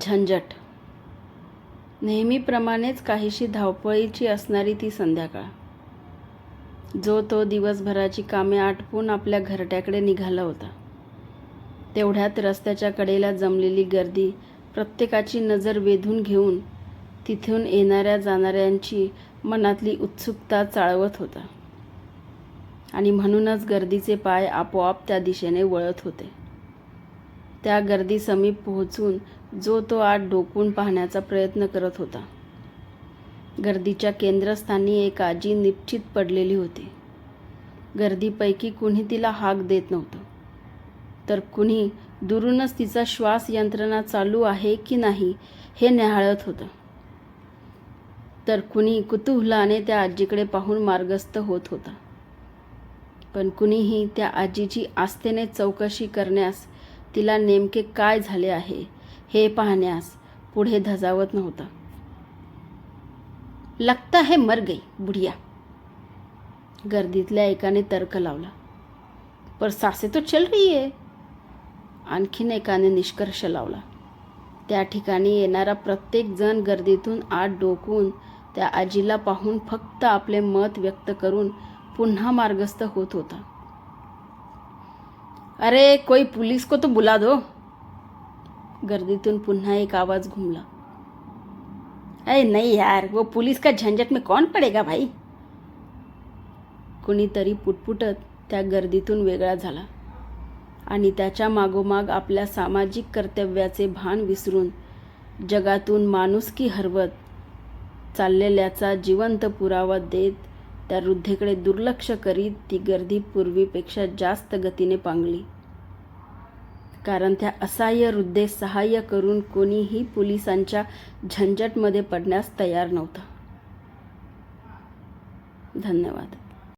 झंझट. नेहमीप्रमाणेच काहीशी धावपळीची असणारी ती संध्याकाळ. जो तो दिवसभराची कामे आटपून आपल्या घरट्याकडे निघाला होता. तेवढ्यात रस्त्याच्या कडेला जमलेली गर्दी प्रत्येकाची नजर वेधून घेऊन तिथून येणाऱ्या जाणाऱ्यांची मनातली उत्सुकता चाळवत होता. आणि म्हणूनच गर्दीचे पाय आपोआप त्या दिशेने वळत होते. त्या गर्दी समीप पोहोचून जो तो आत डोकून पाहण्याचा प्रयत्न करत होता. गर्दीच्या केंद्रस्थानी एक आजी निश्चित पडलेली होती. गर्दीपैकी कुणी तिला हाक देत नव्हतं. तर कुणी दुरूनच तिचा श्वास यंत्रणा चालू आहे की नाही हे न्याहाळत होतं. तर कुणी कुतूहलाने त्या आजीकडे पाहून मार्गस्थ होत होता. पण कुणीही त्या आजीची आस्थेने चौकशी करण्यास तिला नेमके काय झाले आहे हे पाहण्यास पुढे धजावत नव्हता. लगता है मर गई बुढ़िया. गर्दीतल्या एकाने तर्क लावला. पर सासे तो चल रही आहे आणखीन एकाने निष्कर्ष लावला. त्या ठिकाणी येणारा प्रत्येक जण गर्दीतून आत डोकून त्या आजीला पाहून फक्त आपले मत व्यक्त करून पुन्हा मार्गस्थ होत होता. अरे कोई पुलिस को तो बुला दो। गर्दीतून पुन्हा एक आवाज घुमला. अरे नाही यार वो पुलिस का झंझट में कौन पड़ेगा भाई? कुणीतरी पुटपुटत त्या गर्दीतून वेगळा झाला आणि त्याच्या मागोमाग आपल्या सामाजिक कर्तव्याचे भान विसरून जगातून माणुसकी हरवत चाललेल्याचा जिवंत पुरावा देत त्या वृद्धेकडे दुर्लक्ष करीत ती गर्दी पूर्वीपेक्षा जास्त गतीने पांगली. कारण त्या असहाय्य वृद्धे सहाय्य करून कोणीही पोलिसांच्या झंझटमध्ये पडण्यास तयार नव्हता. धन्यवाद.